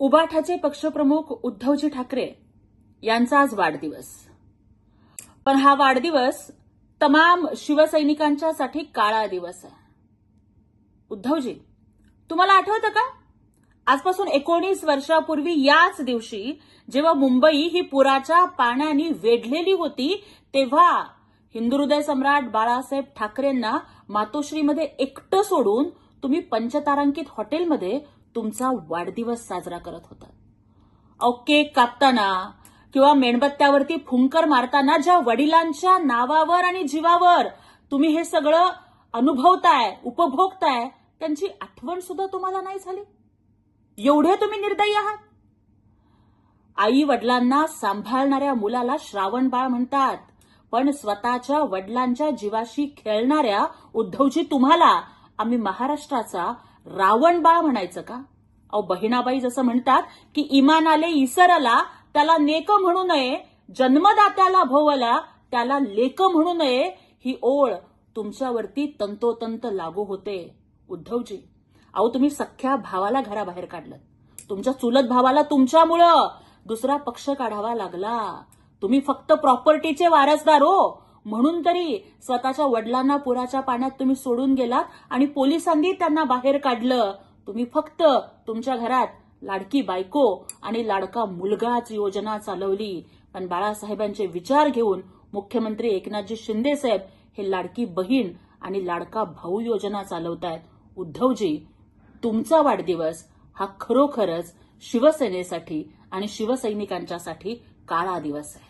उबाठाचे पक्षप्रमुख उद्धवजी ठाकरे यांचा आज वाढदिवस. पण हा वाढदिवस तमाम शिवसैनिकांच्यासाठी काळा दिवस आहे. उद्धवजी तुम्हाला आठवतं का? आजपासून एकोणीस वर्षापूर्वी याच दिवशी जेव्हा मुंबई ही पुराच्या पाण्याने वेढलेली होती तेव्हा हिंदुहृदय सम्राट बाळासाहेब ठाकरेंना मातोश्रीमध्ये एकटं सोडून तुम्ही पंचतारांकित हॉटेलमध्ये तुमचा वाढदिवस साजरा करत होता. अहो केक कापताना किंवा मेणबत्त्यावरती फुंकर मारताना ज्या वडिलांच्या नावावर आणि जीवावर तुम्ही हे सगळं अनुभवताय उपभोगताय त्यांची आठवण सुद्धा तुम्हाला नाही झाली? एवढे तुम्ही निर्दयी आहात? आई वडिलांना सांभाळणाऱ्या मुलाला श्रावण बाळ म्हणतात पण स्वतःच्या वडिलांच्या जीवाशी खेळणाऱ्या उद्धवजी तुम्हाला आम्ही महाराष्ट्राचा रावण बाळ म्हणायचं का? अहो बहिणाबाई जसं म्हणतात की इमान आले इसरला त्याला नेक म्हणू नये जन्मदात्याला भोवला त्याला लेक म्हणू नये ही ओळ तुमच्यावरती तंतोतंत लागू होते. उद्धवजी अहो तुम्ही सख्या भावाला घराबाहेर काढलं. तुमच्या चुलत भावाला तुमच्यामुळं दुसरा पक्ष काढावा लागला. तुम्ही फक्त प्रॉपर्टीचे वारसदार हो. म्हणून तरी स्वतःच्या वडिलांना पुराच्या पाण्यात तुम्ही सोडून गेलात आणि पोलिसांनी त्यांना बाहेर काढलं. तुम्ही फक्त तुमच्या घरात लाडकी बायको आणि लाडका मुलगाच योजना चालवली. पण बाळासाहेबांचे विचार घेऊन मुख्यमंत्री एकनाथजी शिंदे साहेब हे लाडकी बहीण आणि लाडका भाऊ योजना चालवतायत. उद्धवजी तुमचा वाढदिवस हा खरोखरच शिवसेनेसाठी आणि शिवसैनिकांच्यासाठी काळा दिवस आहे.